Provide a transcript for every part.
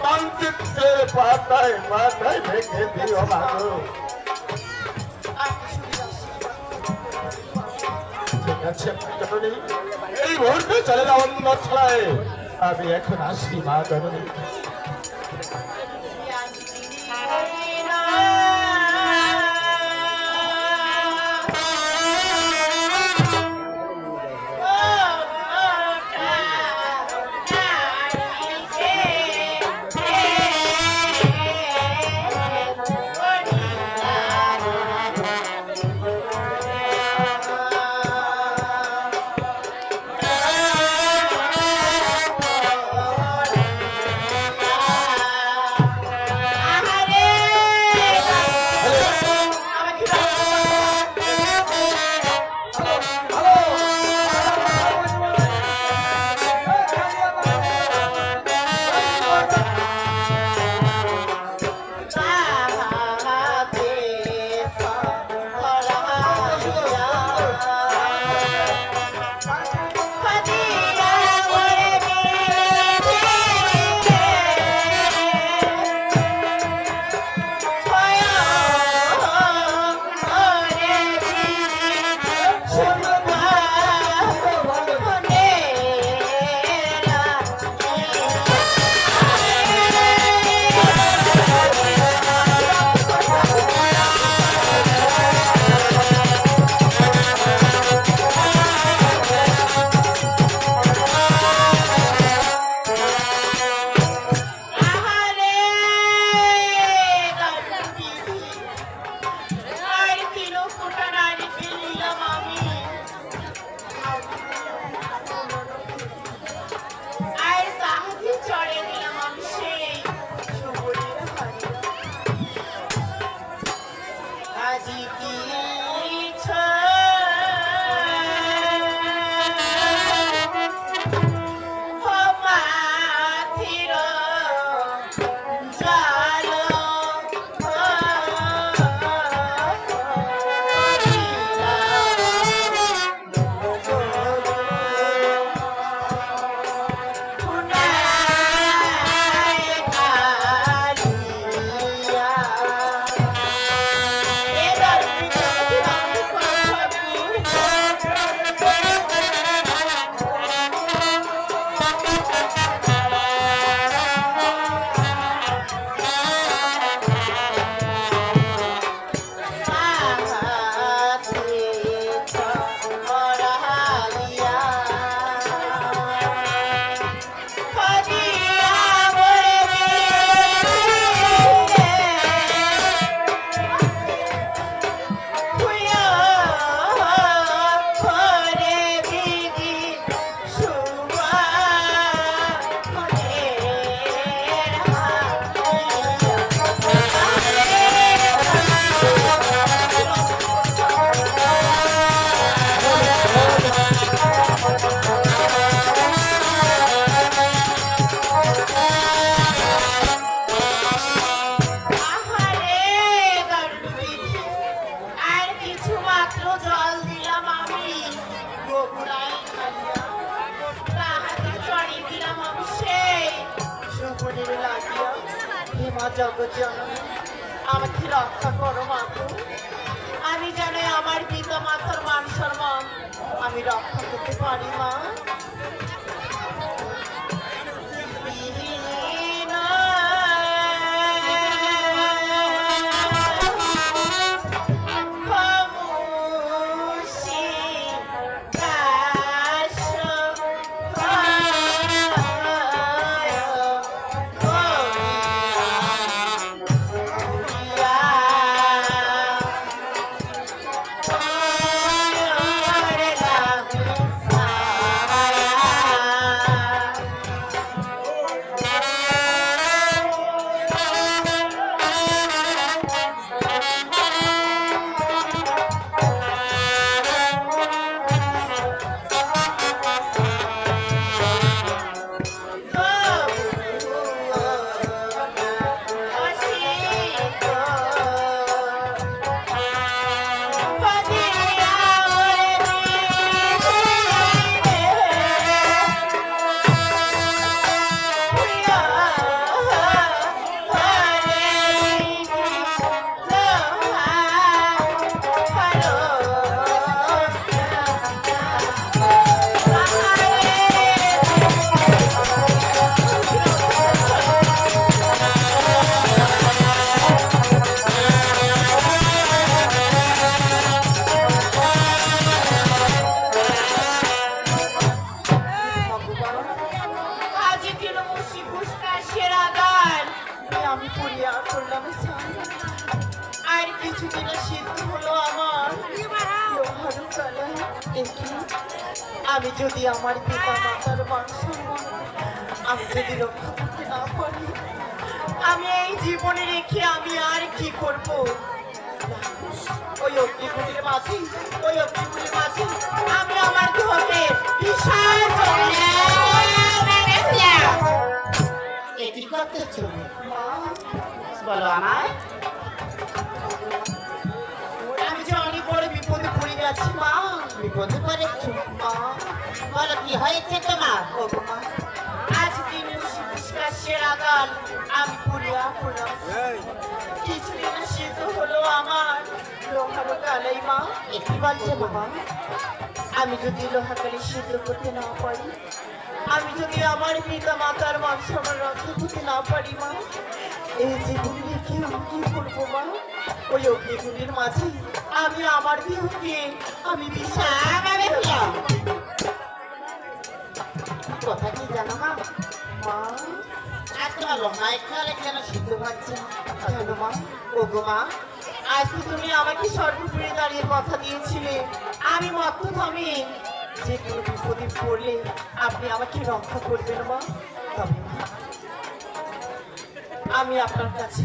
মানচিত্রের পাতায় পাতায় রেখে দিও জননী এই মুহূর্তে চলে যাও অন্য ছড়ায় আমি এখন আসি মা জননী আমি রক্ষা করতে পারি মা যদি আমার পিতা মাতার মান আমি যদি রক্ষা করতে না পারি আমি এই জীবনে রেখে আমি আর কি করব? ওই অগ্নিকুটির মাঝে ওই অগ্নিকুটির মাঝে আমি আমার দেহকে বিশাল এটি করতেছ বলো আমার আমি যে অনেক বড় বিপদে পড়ে গেছি মা। বিপদে পড়েছ বলো কি হয়েছে তোমার মা আজ দিন নিষ্কাশের আগাল আমি পুরিয়া পড়লাম কিছুদিন শীত হলো আমার লোহারো কালাই মা এটি বলছে বাবা আমি যদি লোহাকালি সিদ্ধ করতে না পারি আমি যদি আমার পিতা মাতার মাংস আমার রক্ষা করতে না পারি মা এই জীবন রেখে আমি কি করব, মা? ওই অগ্নিগুলির মাঝে আমি আমার দেহকে আমি বিশাল কথা কি জানো মা? মা তুমি আমাকে সর্বোপরি দাঁড়িয়ে কথা দিয়েছিলে। আমি মত্ত থামি। যে কোনো বিপদে পড়লে আপনি আমাকে রক্ষা করবেন মা, আমি আপনার কাছে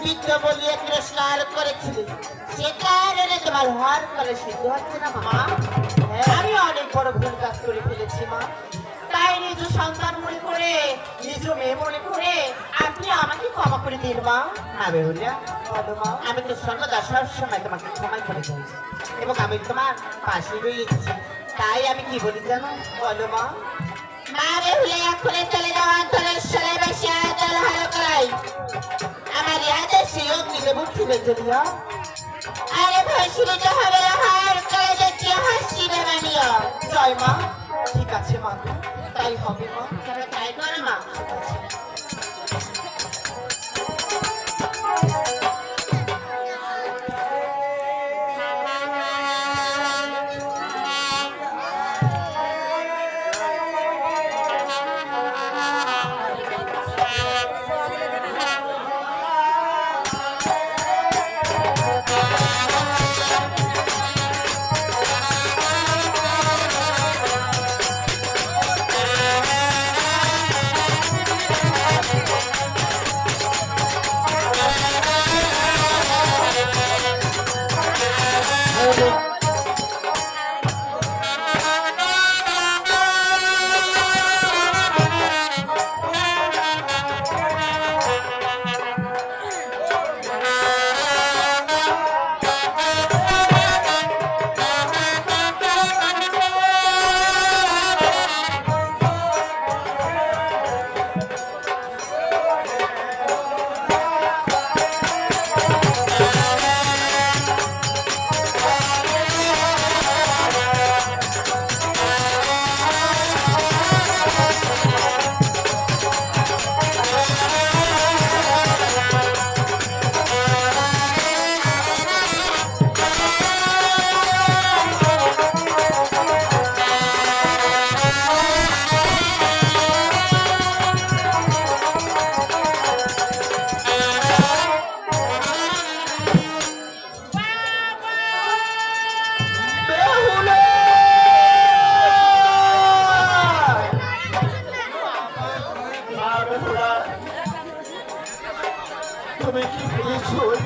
বৃদ্ধ বলিয়ে তিরস্কার করেছিলে। সে কারণে তোমার হওয়ার ফলে সিদ্ধ হচ্ছে না মা। হ্যাঁ, আমি অনেক বড় ভুল কাজ করে ফেলেছি মা। তাই নিজ সন্তান মনে করে নিজ মেয়ে মনে করে আপনি আমাকে ক্ষমা করে দিন মা। না বেহুলিয়া আমি তো সর্বদা সবসময় তোমাকে ক্ষমা করে যাই এবং আমি তোমার পাশে রয়েছি। তাই আমি কি বলি জানো? বলো মা। মা বেহুলে এখনই চলে যাওয়া অঞ্চলের সরে বেশি। আয়তল হালো করাই আমার ইয়াদের সেই অগ্নি লেবু আরে ভাসিলে তো হবে হার করে দেখি হাসি বানিও জয় মা ঠিক আছে মা তাই হবে মা। তাই করে মা। বেহুলা!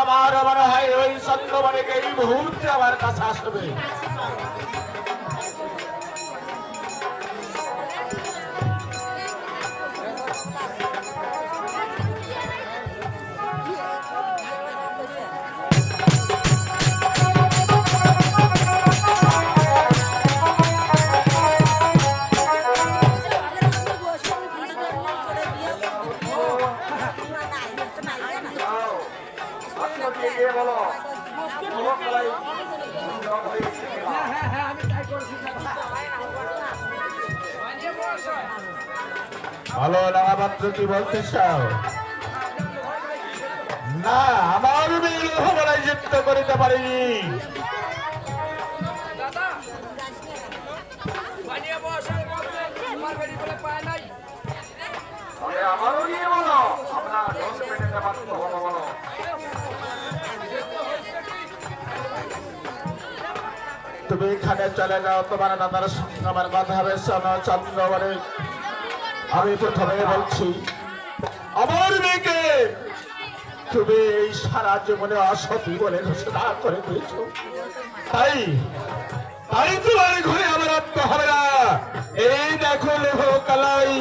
আমার মনে হয় ওই চন্দ্রমণিকে এই মুহূর্তে আমার কাছে আসবে। মাত্র কি বলতে চাও? না আমার মেয়ে লোহবলায় যুক্ত করিতে পারিনি। আমারও নিয়ে বলো। বলো তুমি এখানে চলে যাও তোমার দাদার সঙ্গে আমার কথা হবে চন্দ্র বলে আমি প্রথমে বলছি মেয়েকে তুমি এই সারা জীবনে অসতী বলে ঘোষণা করে দিয়েছ। তাই তাই তোমার ঘরে আমার আত্ম হবে না। এই দেখো লেহ কালাই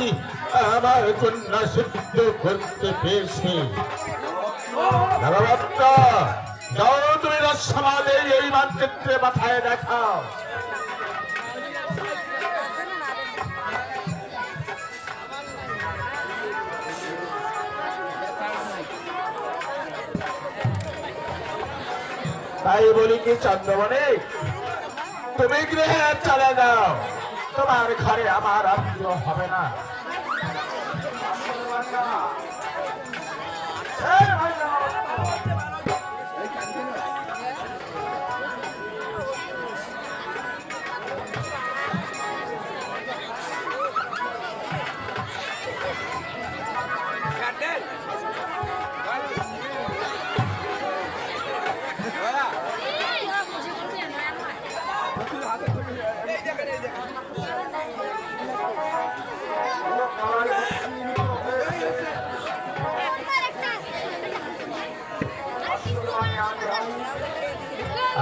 আমার কন্যা সিদ্ধ করতে ভগবত্ত যাও তুমি সমাজে এই মানচিত্রে মাথায় দেখাও। তাই বলি কি চন্দ্রমণি তুমি গৃহে চলে যাও। তোমার ঘরে আমার আত্মীয় হবে না।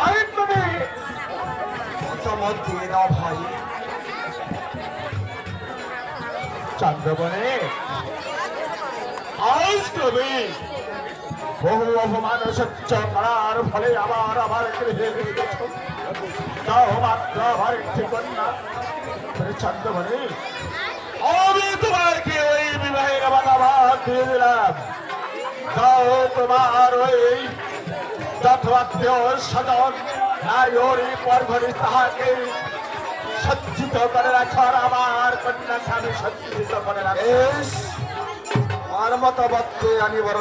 আর তুমি মতামত দিয়ে দাও ভাই। চন্দ্রমণি আজ তুমি বহু অপমান সহ্য করার ফলে আবার আমার গৃহে তাও মাত্র আমার একটি কন্যা। তুমি চন্দ্রমণি আমি তোমাকে ওই বিবাহের বাধাবাদ দিয়ে দিলাম। তোমার ওই যথাত্মীয় স্বজন নায়রি পরঘরি তাহাকে সজ্জিত করে রাখার আমার কন্যা স্বামী সজ্জিত করে রাখে। আর মতামতকে আমি বড়